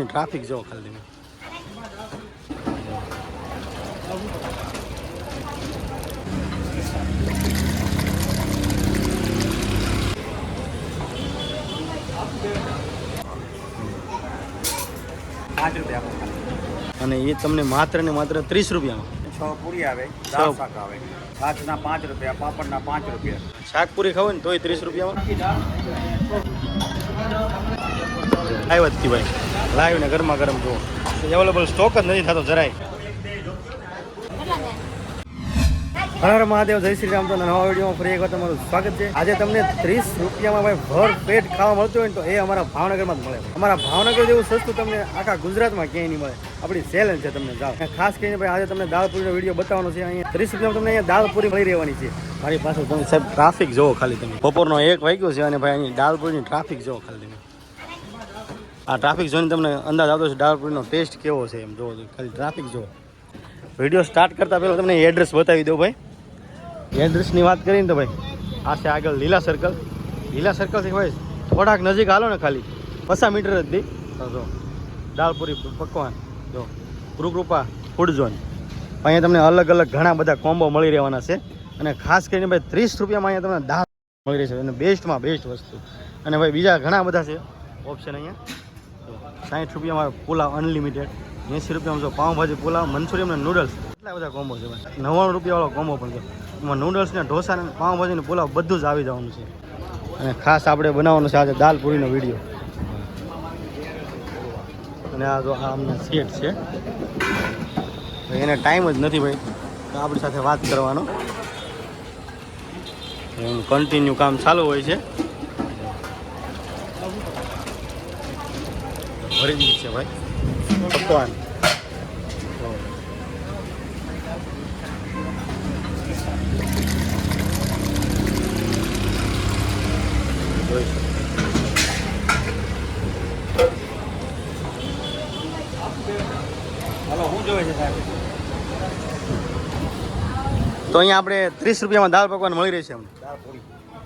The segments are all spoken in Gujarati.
ટ્રાફિક જો ખાલી. પાંચ રૂપિયા. અને એ તમને માત્ર ને માત્ર ત્રીસ રૂપિયામાં. છ પૂરી આવે દાળ. શાક આવે. છાશના પાંચ રૂપિયા પાપડના પાંચ રૂપિયા. શાકપુરી ખાવ ને તોય ત્રીસ રૂપિયામાં? ભાઈ. લાઈવ ને ગરમા ગરમ જુઓ. અવેલેબલ સ્ટોક જ નથી થતો જરાય. હર મહાદેવ, જય શ્રી રામ. તો નવા વિડીયોમાં ફરી એકવાર તમારું સ્વાગત છે. આજે તમને ત્રીસ રૂપિયામાં ભાઈ ભર પેટ ખાવા મળતું હોય તો એ અમારા ભાવનગરમાં જ મળે. અમારા ભાવનગર જેવું સસ્તું તમને આખા ગુજરાતમાં ક્યાંય નહીં મળે. આપણી ચેલેન્જ છે તમને, જાઓ. ખાસ કરીને ભાઈ આજે તમને દાળપુરીનો વીડિયો બતાવવાનો છે. અહીંયા ત્રીસ રૂપિયામાં તમને અહીંયા દાળપુરી મળી રહેવાની છે. મારી પાસે તમે સાહેબ ટ્રાફિક જોવો ખાલી તમે. બપોરનો એક વાગ્યો છે અને ભાઈ અહીં દાળપુરીની ટ્રાફિક જોવો ખાલી તમે. આ ટ્રાફિક જોઈને તમને અંદાજ આવતો છે ડાળપુરીનો ટેસ્ટ કેવો છે એમ. જોવો ખાલી ટ્રાફિક જોવો વીડિયો સ્ટાર્ટ કરતાં પહેલાં તમને એડ્રેસ બતાવી દઉં ભાઈ. એડ્રેસની વાત કરીને તો ભાઈ, આ છે આગળ લીલા સર્કલ લીલા સર્કલથી ભાઈ થોડાક નજીક હાલો ને ખાલી. પચાસ મીટર જ દી. જો દાળપુરી પકવાન. જો ગુરુકૃપા ફૂડ ઝોન અહીંયા તમને અલગ અલગ ઘણા બધા કોમ્બો મળી રહેવાના છે. અને ખાસ કરીને ભાઈ ત્રીસ રૂપિયામાં અહીંયા તમને દાળ મળી રહેશે. અને બેસ્ટમાં બેસ્ટ વસ્તુ. અને ભાઈ બીજા ઘણા બધા છે. ઓપ્શન અહીંયા. સાઠ રૂપિયામાં પુલાવ અનલિમિટેડ એંસી રૂપિયામાં જો પાઉંભાજી પુલાવ, મંચુરિયન અને નૂડલ્સ એટલા બધા કોમ્બો છે નવ્વાણું રૂપિયાવાળો કોમ્બો પણ છે. એમાં નૂડલ્સ ને ઢોસા ને પાઉંભાજી ને પુલાવ બધું જ આવી જવાનું છે. અને ખાસ આપણે બનાવવાનું છે આજે દાલ પૂરીનો વીડિયો અને આ જો આ અમને સેટ છે. એને ટાઈમ જ નથી ભાઈ. આપણી સાથે વાત કરવાનો. કન્ટિન્યુ કામ ચાલુ હોય છે. ભરી દીધી છે ભાઈ. પકવાન. તો અહીંયા આપણે ત્રીસ રૂપિયામાં દાળ પકવાન મળી રહેશે અમને.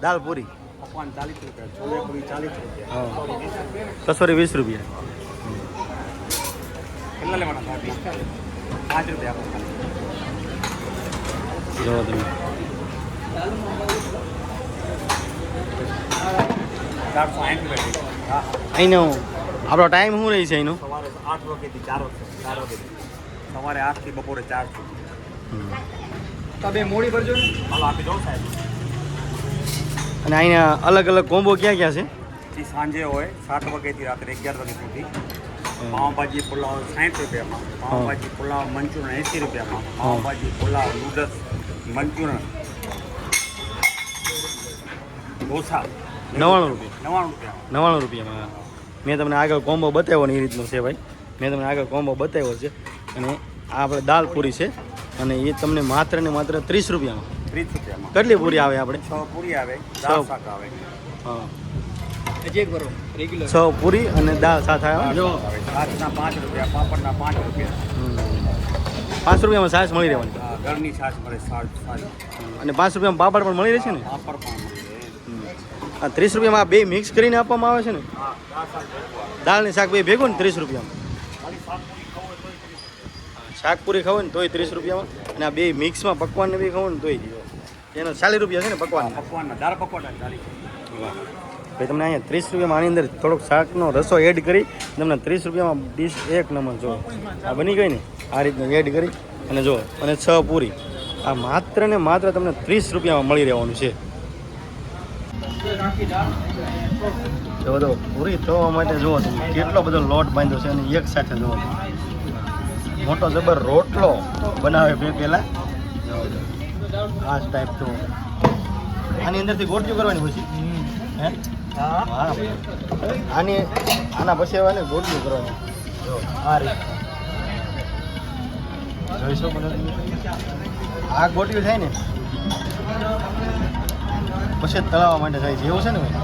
દાળ પૂરી. પકવાન ચાલીસ રૂપિયા છોલે પૂરી ચાલીસ રૂપિયા. કસોરી વીસ રૂપિયા. લેવાના સાહેબ પાંચ રૂપિયા ખાલી. તમે ચારસો સાઠ રૂપિયા હા અહીંનો આપણો ટાઈમ શું રહી છે એનો સવારે આઠ વાગ્યાથી ચાર વાગે ચાર વાગ્યાથી સવારે આઠથી બપોરે ચાર તમે તો બે મોડી ભરજો ને હાલો આપી દઉં સાહેબ અને અહીંયા અલગ અલગ કોમ્બો ક્યાં ક્યાં છે સાંજે હોય સાત વાગ્યાથી રાત્રે અગિયાર વાગ્યા સુધી પાઉંભાજી પુલાવ સાઠ રૂપિયામાં પાઉંભાજી પુલાવ મંચુરિયન એંસી રૂપિયામાં પાઉંભાજી પુલાવ નૂડલ્સ મંચુરિયન. ઢોસા. નવ્વાણું રૂપિયા. નવ્વાણું રૂપિયા. નવ્વાણું રૂપિયામાં. મેં તમને આગળ કોમ્બો બતાવ્યો ને એ રીતનો છે ભાઈ. મેં તમને આગળ કોમ્બો બતાવ્યો છે. અને આ આપણે દાલ પૂરી છે. અને એ તમને માત્ર ને માત્ર ત્રીસ રૂપિયામાં. ત્રીસ રૂપિયામાં. કેટલી પૂરી આવે આપણે? છ પૂરી આવે દાળ શાક આવે. હા. છ પૂરી અને દાળ સાથે આવે પાંચ રૂપિયા પાપડના પાંચ રૂપિયા. પાંચ રૂપિયામાં છાશ મળી રહેવાની? ઘરની છાશ મળે અને પાંચ રૂપિયામાં પાપડ પણ મળી રહેશે ને? પાપડ પણ મળે ત્રીસ રૂપિયામાં બે મિક્સ કરીને આપવામાં આવે છે ને? હા દાળ ને શાક બે ભેગું ને ત્રીસ રૂપિયામાં? શાક પૂરી ખાવું ને તોય ત્રીસ રૂપિયામાં. અને આ બે મિક્સમાં પકવાન ને બી ખાવ ને તોય એનો ચાલીસ રૂપિયા છે ને પકવાન પકવાન દાળ પકવાન ચાલી ભાઈ, તમને અહીંયા ત્રીસ રૂપિયામાં આની અંદર થોડોક શાકનો રસો એડ કરી, તમને ત્રીસ રૂપિયામાં ડીશ એક નંબર જો. આ બની ગઈ ને? આ રીતનું એડ કરી. અને જો, અને છ પૂરી. આ માત્ર ને માત્ર તમને ત્રીસ રૂપિયામાં મળી રહેવાનું છે. જો બધો પૂરી થવા માટે જુઓ તમે કેટલો બધો લોટ બાંધ્યો છે અને એક સાથે જુઓ. મોટો જબર રોટલો બનાવે બે પહેલાં. આ ટાઈપ તો આની અંદરથી ગોટિયું કરવાની પછી હા? આની આના પછી આવે ને ગોટિયું કરવાની. આ રીતે જોઈ શકો આ ગોટિયું થાય ને. પછી તળાવવા માટે થાય છે એવું છે ને ભાઈ.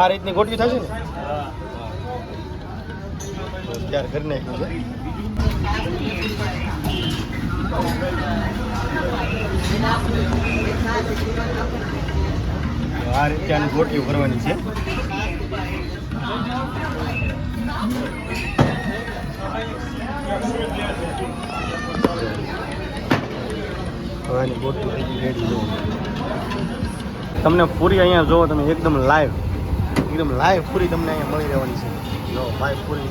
આ રીતની ગોટિયું થશે ને? ત્યાર કરી નાખ્યું છે. આ રીતે આની ગોટીઓ કરવાની છે. હવે એની ગોટીઓ થઈ તમને પૂરી અહીંયા જુઓ તમે એકદમ લાઈવ એકદમ લાઈવ પૂરી તમને અહીંયા મળી રહેવાની છે. જો લાઈવ પૂરી.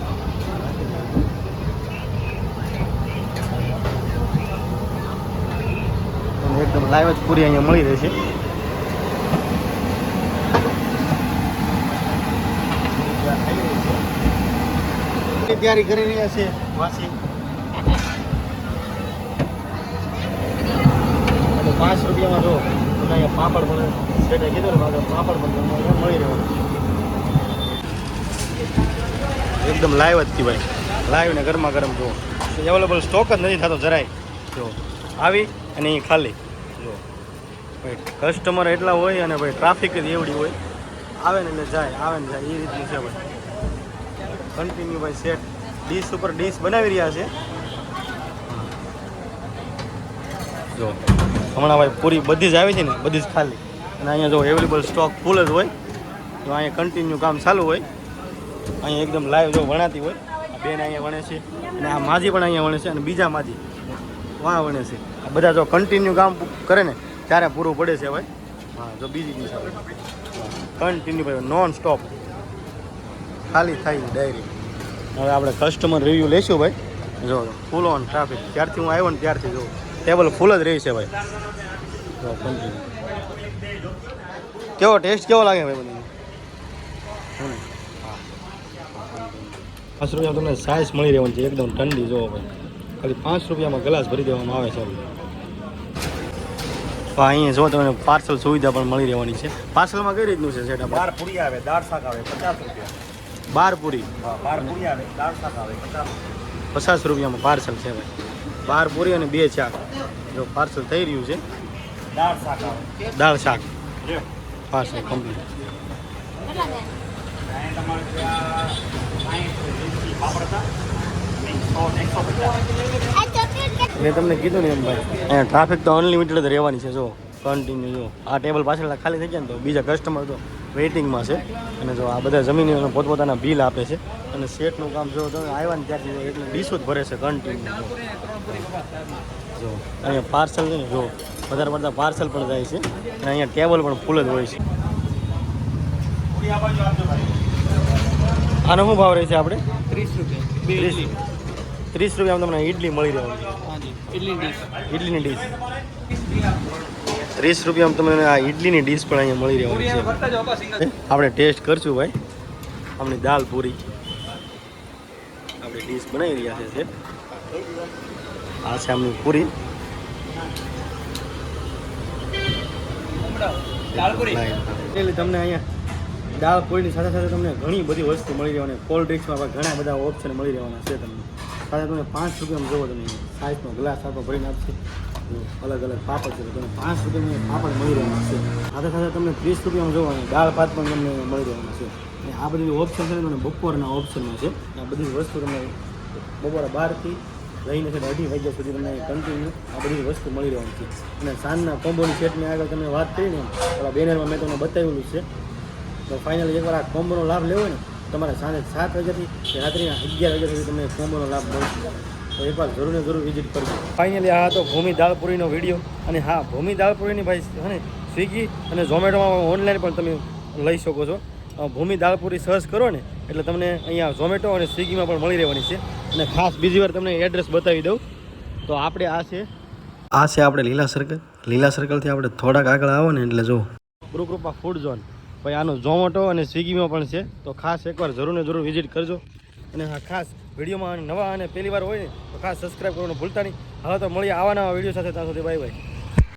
એકદમ લાઈવ જ પૂરી અહીંયા મળી રહેશે. તૈયારી કરી રહ્યા છે વાસી. અને પાંચ રૂપિયામાં જો તમે અહીંયા પાપડ પણ શેઠે કીધું ને મારે પાપડ પણ તમને અહીંયા મળી રહ્યો એકદમ લાઈવ જ ભાઈ લાઈવ ને ગરમા ગરમ જુઓ. અવેલેબલ સ્ટોક જ નથી થતો જરાય. જો આવી અને અહીં ખાલી. જો ભાઈ કસ્ટમર એટલા હોય અને ભાઈ ટ્રાફિક જ એવડી હોય. આવે ને એટલે જાય આવે ને જાય એ રીતનું છે ભાઈ. કન્ટિન્યુ ભાઈ સેટ ડીશ ઉપર ડીશ બનાવી રહ્યા છે. જો, હમણાં ભાઈ પૂરી બધી જ આવી છે ને, બધી જ ખાલી. અને અહીંયા જો અવેલેબલ સ્ટોક ફૂલ જ હોય, તો અહીંયા કન્ટિન્યુ કામ ચાલુ હોય. અહીંયા એકદમ લાઈવ જો વણાતી હોય. બેન અહીંયા વણે છે, અને આ માજી પણ અહીંયા વણે છે, અને બીજા માજી. વાં વણે છે. આ બધા જો કન્ટિન્યુ કામ કરે ને, ત્યારે પૂરું પડે છે ભાઈ. હા, જો બીજી ડીશ કન્ટિન્યુ ભાઈ નોન સ્ટોપ ખાલી થાય છે ડાયરી હવે આપણે કસ્ટમર રિવ્યૂ લઈશું ભાઈ. જો ફૂલ ઓન ટ્રાફિક ત્યારથી હું આવ્યો ને ત્યારથી જો ટેબલ ફૂલ જ રહી છે ભાઈ. કેવો ટેસ્ટ કેવો લાગે ભાઈ મને. પાંચ રૂપિયા તમને સાઇઝ મળી રહેવાની છે એકદમ ઠંડી જોવો ભાઈ. ખાલી પાંચ રૂપિયામાં ગ્લાસ ભરી દેવામાં આવે છે તો અહીંયા જો તમને પાર્સલ સુવિધા પણ મળી રહેવાની છે. પાર્સલમાં કઈ રીતનું છે સેટ બાર પૂરી આવે દાળ શાક આવે પચાસ રૂપિયા. બાર પૂરી પચાસ રૂપિયામાં પાર્સલ છે ભાઈ. બાર પૂરી અને બે શાક. જો પાર્સલ થઈ રહ્યું છે. દાળ શાક. પાર્સલ કમ્પ્લીટ મેં તમને કીધું ને એમ ભાઈ. અહીંયા ટ્રાફિક તો અનલિમિટેડ જ રહેવાની છે જો. કન્ટિન્યુ જો. આ ટેબલ પાછળ ખાલી થઈ ગયા ને તો બીજા કસ્ટમર તો વેઇટિંગમાં છે. અને જો આ બધા જમીન પોતપોતાના બિલ આપે છે. અને સેટનું કામ જો તમે આવ્યા ને ત્યારથી જો એટલે ડીશો જ ભરે છે કન્ટિન્યુ જો અહીંયા પાર્સલ છે ને જો વધારે પડતા પાર્સલ પણ જાય છે. અને અહીંયા ટેબલ પણ ફૂલ જ હોય છે. આનો શું ભાવ રહે છે આપણે? ત્રીસ રૂપિયા. ત્રીસ રૂપિયામાં તમને ઇડલી મળી રહેવાની ઇડલીની ડીશ ઇડલીની ડીશ ત્રીસ રૂપિયામાં તમને આ ઇડલીની ડીશ પણ અહીંયા મળી રહેવાની છે. આપણે ટેસ્ટ કરશું ભાઈ. આપણી દાલ પૂરી. આપણે ડીશ બનાવી રહ્યા છે આ છે આમની પૂરી. એટલે તમને અહીંયા દાળ પૂરીની સાથે સાથે તમને ઘણી બધી વસ્તુ મળી રહેવાની. કોલ્ડ ડ્રિંક્સમાં ઘણા બધા ઓપ્શન મળી રહેવાના છે તમને. સાથે તમને પાંચ રૂપિયામાં જોવો તમે. સાઈઝનો ગ્લાસ આપો ભરીને આપશે. અલગ અલગ પાપડ છે. તમને પાંચ રૂપિયામાં પાપડ મળી રહેવાના છે. સાથે સાથે તમને ત્રીસ રૂપિયામાં જોવાની દાળ ભાત પણ તમને મળી રહેવાના છે. અને આ બધી ઓપ્શન છે ને તમને બપોરના ઓપ્શનમાં છે. આ બધી વસ્તુ તમને બપોરે બારથી લઈને છે અઢી વાગ્યા સુધી તમને કન્ટિન્યુ આ બધી વસ્તુ મળી રહેવાની છે. અને સાંજના કોમ્બોની સેટની આગળ તમે વાત કરીને પેલા બેનરમાં મેં તમને બતાવેલું છે. તો ફાઇનલી એકવાર આ કોમ્બોનો લાભ લેવો ને, તમારે સાંજે સાત વાગ્યાથી રાત્રિના અગિયાર વાગ્યા સુધી તમને કોમ્બોનો લાભ મળશે. એકવાર જરૂર ને જરૂર વિઝિટ કરજો. ફાઇનલી આ હતો ભૂમિ દાળપુરીનો વીડિયો અને હા, ભૂમિ દાળપુરીની ભાઈ છે ને, સ્વિગી અને ઝોમેટોમાં ઓનલાઈન પણ તમે લઈ શકો છો. ભૂમિ દાળપુરી સર્ચ કરો ને, એટલે તમને અહીંયા ઝોમેટો અને સ્વિગીમાં પણ મળી રહેવાની છે. અને ખાસ બીજી વાર તમને એડ્રેસ બતાવી દઉં. તો આપણે આ છે આ છે આપણે લીલા સર્કલ લીલા સર્કલથી આપણે થોડાક આગળ આવો ને, એટલે જો, ગુરુકૃપા ફૂડ ઝોન ભાઈ, આનો ઝોમેટો અને સ્વિગીમાં પણ છે. તો ખાસ એકવાર જરૂર ને જરૂર વિઝિટ કરજો. અને હા, ખાસ વિડીયોમાં નવા અને પહેલી વાર હોય તો ખાસ સબસ્ક્રાઈબ કરવાનું ભૂલતા નહીં. હવે તો મળીએ આવા નવા વીડિયો સાથે. ત્યાં સુધી બાય બાય